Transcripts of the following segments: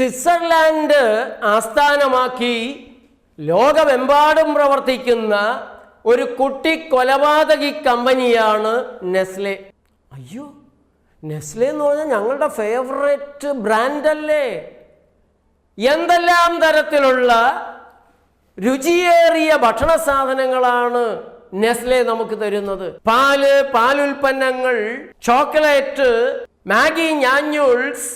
Switzerland ആസ്ഥാനമാക്കി ലോകമെമ്പാടും പ്രവർത്തിക്കുന്ന ഒരു കുട്ടി കൊലപാതകി കമ്പനിയാണ് നെസ്ലെ. അയ്യോ നെസ്ലെ എന്ന് പറഞ്ഞാൽ ഞങ്ങളുടെ ഫേവറേറ്റ് ബ്രാൻഡല്ലേ എന്തെല്ലാം തരത്തിലുള്ള രുചിയേറിയ ഭക്ഷണ സാധനങ്ങളാണ് നെസ്ലെ നമുക്ക് തരുന്നത്? പാൽ പാലുൽപ്പന്നങ്ങൾ ചോക്ലേറ്റ് മാഗി ഞാഞ്ഞൂൾസ്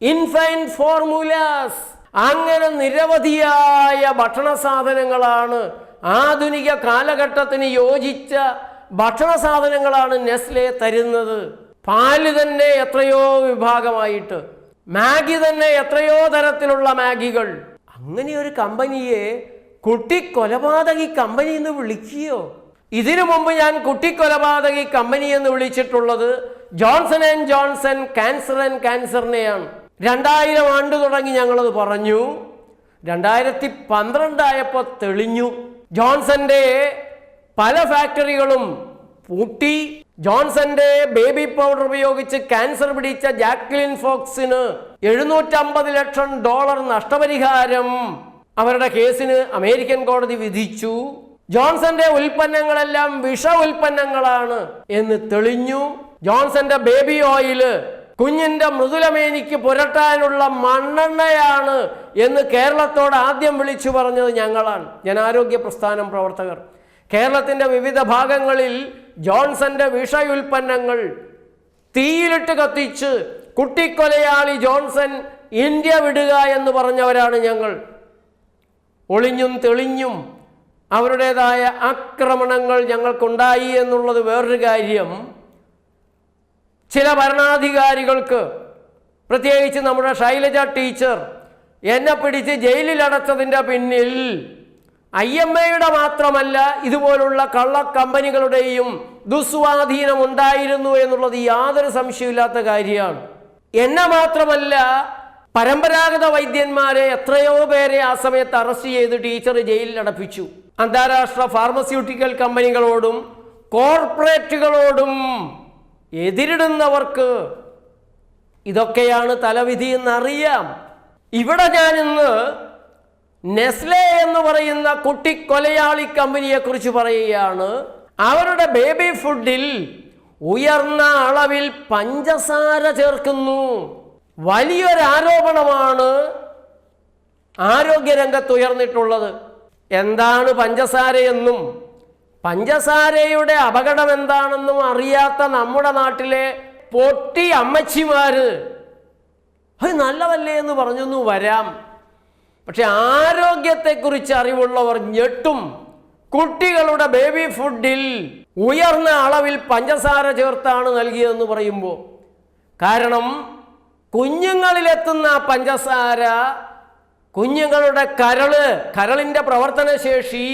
ഇൻഫൈൻ ഫോർമുലാസ് അങ്ങനെ നിരവധിയായ ഭക്ഷണ സാധനങ്ങളാണ് ആധുനിക കാലഘട്ടത്തിന് യോജിച്ച ഭക്ഷണ സാധനങ്ങളാണ് നെസ്ലെ തരുന്നത്. പാൽ തന്നെ എത്രയോ വിഭാഗമായിട്ട്. മാഗി തന്നെ എത്രയോ തരത്തിലുള്ള മാഗികൾ. അങ്ങനെ ഒരു കമ്പനിയെ കുട്ടി കൊലപാതകി കമ്പനി എന്ന് വിളിക്കുകയോ? ഇതിനു മുമ്പ് ഞാൻ കുട്ടി കൊലപാതകി കമ്പനി എന്ന് വിളിച്ചിട്ടുള്ളത് Johnson and Johnson cancer and ക്യാൻസറിനെയാണ്. രണ്ടായിരം ആണ്ട് തുടങ്ങി ഞങ്ങളത് പറഞ്ഞു. രണ്ടായിരത്തി പന്ത്രണ്ടായപ്പോൾ തെളിഞ്ഞു. ജോൺസന്റെ പല ഫാക്ടറികളും പൂട്ടി. ജോൺസന്റെ ബേബി പൗഡർ ഉപയോഗിച്ച് ക്യാൻസർ പിടിച്ച ജാക്ലിൻ ഫോക്സിന് എഴുന്നൂറ്റമ്പത് ലക്ഷം ഡോളർ നഷ്ടപരിഹാരം അവരുടെ കേസിന് അമേരിക്കൻ കോടതി വിധിച്ചു. ജോൺസന്റെ ഉൽപ്പന്നങ്ങളെല്ലാം വിഷ ഉൽപ്പന്നങ്ങളാണ് എന്ന് തെളിഞ്ഞു. ജോൺസന്റെ ബേബി ഓയിൽ കുഞ്ഞിന്റെ മൃദുലമേനിക്ക് പുരട്ടാനുള്ള മണ്ണെണ്ണയാണ് എന്ന് കേരളത്തോട് ആദ്യം വിളിച്ചു പറഞ്ഞത് ഞങ്ങളാണ്. ജനാരോഗ്യ പ്രസ്ഥാനം പ്രവർത്തകർ. കേരളത്തിന്റെ വിവിധ ഭാഗങ്ങളിൽ ജോൺസന്റെ വിഷയുൽപ്പന്നങ്ങൾ തീയിലിട്ട് കത്തിച്ച് കുട്ടിക്കൊലയാളി ജോൺസൺ ഇന്ത്യ വിടുക എന്ന് പറഞ്ഞവരാണ് ഞങ്ങൾ. ഒളിഞ്ഞും തെളിഞ്ഞും അവരുടേതായ ആക്രമണങ്ങൾ ഞങ്ങൾക്കുണ്ടായി എന്നുള്ളത് വേറൊരു കാര്യം. ചില ഭരണാധികാരികൾക്ക് പ്രത്യേകിച്ച് നമ്മുടെ ശൈലജ ടീച്ചർ എന്നെ പിടിച്ച് ജയിലിലടച്ചതിന്റെ പിന്നിൽ ഐ എം എയുടെ മാത്രമല്ല ഇതുപോലുള്ള കള്ള കമ്പനികളുടെയും ദുസ്വാധീനം ഉണ്ടായിരുന്നു എന്നുള്ളത് യാതൊരു സംശയമില്ലാത്ത കാര്യമാണ്. എന്നെ മാത്രമല്ല പരമ്പരാഗത വൈദ്യന്മാരെ എത്രയോ പേരെ ആ സമയത്ത് അറസ്റ്റ് ചെയ്ത് ടീച്ചർ ജയിലിൽ അടപ്പിച്ചു. അന്താരാഷ്ട്ര ഫാർമസ്യൂട്ടിക്കൽ കമ്പനികളോടും കോർപ്പറേറ്റുകളോടും എതിരിടുന്നവർക്ക് ഇതൊക്കെയാണ് തലവിധി എന്നറിയാം. ഇവിടെ ഞാൻ ഇന്ന് നെസ്ലെ എന്ന് പറയുന്ന കുട്ടി കൊലയാളി കമ്പനിയെ കുറിച്ച് പറയുകയാണ്. അവരുടെ ബേബി ഫുഡിൽ ഉയർന്ന അളവിൽ പഞ്ചസാര ചേർക്കുന്നു. വലിയൊരു ആരോപണമാണ് ആരോഗ്യരംഗത്ത് ഉയർന്നിട്ടുള്ളത്. എന്താണ് പഞ്ചസാരയെന്നും പഞ്ചസാരയുടെ അപകടം എന്താണെന്നും അറിയാത്ത നമ്മുടെ നാട്ടിലെ പൊട്ടി അമ്മച്ചിമാര് അത് നല്ലതല്ലേ എന്ന് പറഞ്ഞൊന്നു വരാം. പക്ഷെ ആരോഗ്യത്തെക്കുറിച്ച് അറിവുള്ളവർ ഞെട്ടും. കുട്ടികളുടെ ബേബി ഫുഡിൽ ഉയർന്ന അളവിൽ പഞ്ചസാര ചേർത്താണ് നൽകിയതെന്ന് പറയുമ്പോൾ കാരണം കുഞ്ഞുങ്ങളിലെത്തുന്ന പഞ്ചസാര കുഞ്ഞുങ്ങളുടെ കരൾ കരളിന്റെ പ്രവർത്തനശേഷി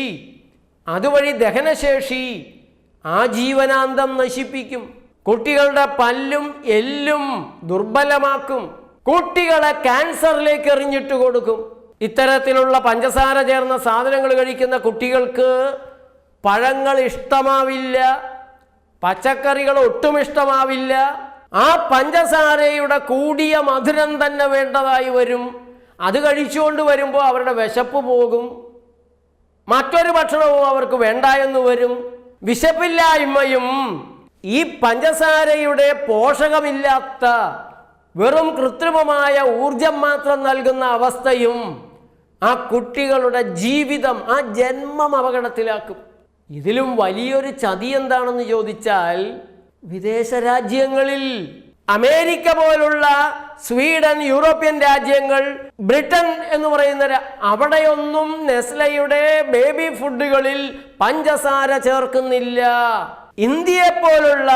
അതുവഴി ദഹനശേഷി ആ ആജീവനാന്തം നശിപ്പിക്കും. കുട്ടികളുടെ പല്ലും എല്ലും ദുർബലമാക്കും. കുട്ടികളെ ക്യാൻസറിലേക്ക് എറിഞ്ഞിട്ട് കൊടുക്കും. ഇത്തരത്തിലുള്ള പഞ്ചസാര ചേർന്ന സാധനങ്ങൾ കഴിക്കുന്ന കുട്ടികൾക്ക് പഴങ്ങൾ ഇഷ്ടമാവില്ല. പച്ചക്കറികൾ ഒട്ടും ഇഷ്ടമാവില്ല. ആ പഞ്ചസാരയുടെ കൂടിയ മധുരം തന്നെ വേണ്ടതായി വരും. അത് കഴിച്ചുകൊണ്ട് വരുമ്പോൾ അവരുടെ വിശപ്പ് പോകും. മറ്റൊരു ഭക്ഷണവും അവർക്ക് വേണ്ട എന്ന് വരും. വിശപ്പില്ലായ്മയും ഈ പഞ്ചസാരയുടെ പോഷകമില്ലാത്ത വെറും കൃത്രിമമായ ഊർജം മാത്രം നൽകുന്ന അവസ്ഥയും ആ കുട്ടികളുടെ ജീവിതം ആ ജന്മം അപകടത്തിലാക്കും. ഇതിലും വലിയൊരു ചതി എന്താണെന്ന് ചോദിച്ചാൽ വിദേശ രാജ്യങ്ങളിൽ അമേരിക്ക പോലുള്ള സ്വീഡൻ യൂറോപ്യൻ രാജ്യങ്ങൾ ബ്രിട്ടൻ എന്ന് പറയുന്ന അവിടെയൊന്നും നെസ്ലയുടെ ബേബി ഫുഡുകളിൽ പഞ്ചസാര ചേർക്കുന്നില്ല. ഇന്ത്യയെ പോലുള്ള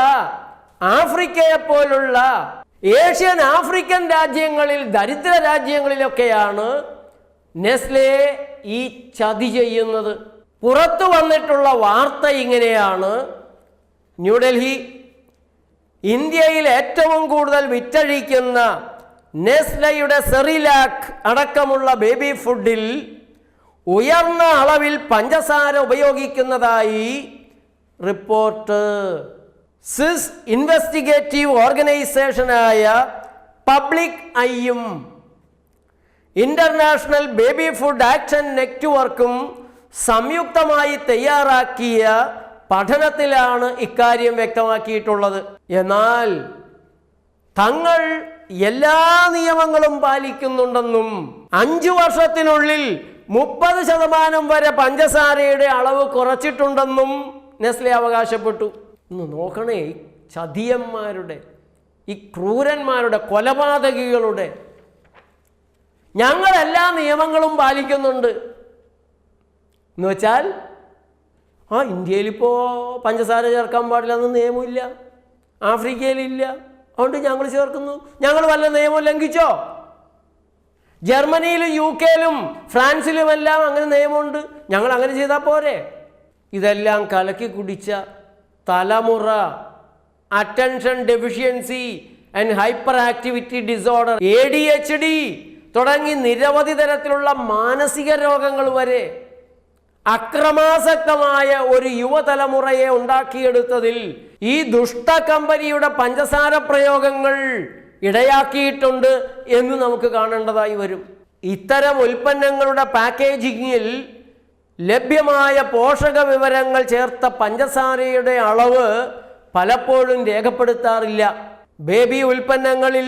ആഫ്രിക്കയെ പോലുള്ള ഏഷ്യൻ ആഫ്രിക്കൻ രാജ്യങ്ങളിൽ ദരിദ്ര രാജ്യങ്ങളിലൊക്കെയാണ് നെസ്ലെ ഈ ചതി ചെയ്യുന്നത്. പുറത്തു വന്നിട്ടുള്ള വാർത്ത ഇങ്ങനെയാണ്. ന്യൂഡൽഹി ഇന്ത്യയിൽ ഏറ്റവും കൂടുതൽ വിറ്റഴിക്കുന്ന നെസ്ലയുടെ സെറിലാക്ക് അടക്കമുള്ള ബേബി ഫുഡിൽ ഉയർന്ന അളവിൽ പഞ്ചസാര ഉപയോഗിക്കുന്നതായി റിപ്പോർട്ട്. സിസ് ഇൻവെസ്റ്റിഗേറ്റീവ് ഓർഗനൈസേഷനായ പബ്ലിക് ഐയും ഇന്റർനാഷണൽ ബേബി ഫുഡ് ആക്ഷൻ നെറ്റ്വർക്കും സംയുക്തമായി തയ്യാറാക്കിയ പഠനത്തിലാണ് ഇക്കാര്യം വ്യക്തമാക്കിയിട്ടുള്ളത്. എന്നാൽ തങ്ങൾ എല്ലാ നിയമങ്ങളും പാലിക്കുന്നുണ്ടെന്നും അഞ്ചു വർഷത്തിനുള്ളിൽ മുപ്പത് ശതമാനം വരെ പഞ്ചസാരയുടെ അളവ് കുറച്ചിട്ടുണ്ടെന്നും നെസ്ലെ അവകാശപ്പെട്ടു. ഒന്ന് നോക്കണേ ചതിയന്മാരുടെ ഈ ക്രൂരന്മാരുടെ കൊലപാതകികളുടെ ഞങ്ങൾ എല്ലാ നിയമങ്ങളും പാലിക്കുന്നുണ്ട്. എന്ന് വെച്ചാൽ ആ ഇന്ത്യയിലിപ്പോൾ പഞ്ചസാര ചേർക്കാൻ പാടില്ലെന്ന് നിയമമില്ല. ആഫ്രിക്കയിലില്ല. അതുകൊണ്ട് ഞങ്ങൾ ചേർക്കുന്നു. ഞങ്ങൾ വല്ല നിയമം ലംഘിച്ചോ? ജർമ്മനിയിലും യു കെയിലും ഫ്രാൻസിലുമെല്ലാം അങ്ങനെ നിയമമുണ്ട്. ഞങ്ങൾ അങ്ങനെ ചെയ്താൽ പോരെ? ഇതെല്ലാം കലക്കി കുടിച്ച തലമുറ. Attention deficiency and hyperactivity disorder A D H D തുടങ്ങി നിരവധി തരത്തിലുള്ള മാനസിക രോഗങ്ങൾ വരെ അക്രമാസക്തമായ ഒരു യുവതലമുറയെ ഉണ്ടാക്കിയെടുത്തതിൽ ഈ ദുഷ്ട കമ്പനിയുടെ പഞ്ചസാര പ്രയോഗങ്ങൾ ഇടയാക്കിയിട്ടുണ്ട് എന്ന് നമുക്ക് കാണേണ്ടതായി വരും. ഇത്തരം ഉൽപ്പന്നങ്ങളുടെ പാക്കേജിങ്ങിൽ ലഭ്യമായ പോഷക വിവരങ്ങൾ ചേർത്ത പഞ്ചസാരയുടെ അളവ് പലപ്പോഴും രേഖപ്പെടുത്താറില്ല. ബേബി ഉൽപ്പന്നങ്ങളിൽ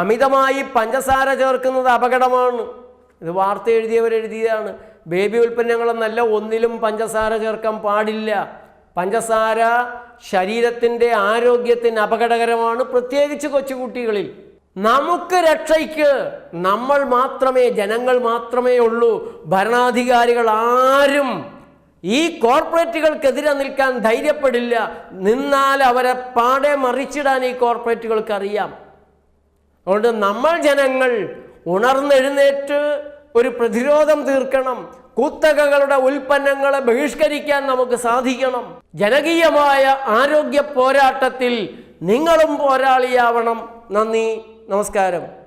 അമിതമായി പഞ്ചസാര ചേർക്കുന്നത് അപകടമാണ്. ഇത് വാർത്ത എഴുതിയവരെഴുതിയതാണ്. ബേബി ഉൽപ്പന്നങ്ങളെന്നല്ല ഒന്നിലും പഞ്ചസാര ചേർക്കാൻ പാടില്ല. പഞ്ചസാര ശരീരത്തിന്റെ ആരോഗ്യത്തിന് അപകടകരമാണ് പ്രത്യേകിച്ച് കൊച്ചുകുട്ടികളിൽ. നമുക്ക് രക്ഷയ്ക്ക് നമ്മൾ മാത്രമേ ജനങ്ങൾ മാത്രമേ ഉള്ളൂ. ഭരണാധികാരികൾ ആരും ഈ കോർപ്പറേറ്റുകൾക്കെതിരെ നിൽക്കാൻ ധൈര്യപ്പെടില്ല. നിന്നാൽ അവരെ പാടെ മറിച്ചിടാൻ ഈ കോർപ്പറേറ്റുകൾക്ക് അറിയാം. അതുകൊണ്ട് നമ്മൾ ജനങ്ങൾ ഉണർന്നെഴുന്നേറ്റ് ഒരു പ്രതിരോധം തീർക്കണം. കുത്തകകളുടെ ഉൽപ്പന്നങ്ങളെ ബഹിഷ്കരിക്കാൻ നമുക്ക് സാധിക്കണം. ജനകീയമായ ആരോഗ്യ പോരാട്ടത്തിൽ നിങ്ങളും പോരാളിയാവണം. നന്ദി നമസ്കാരം.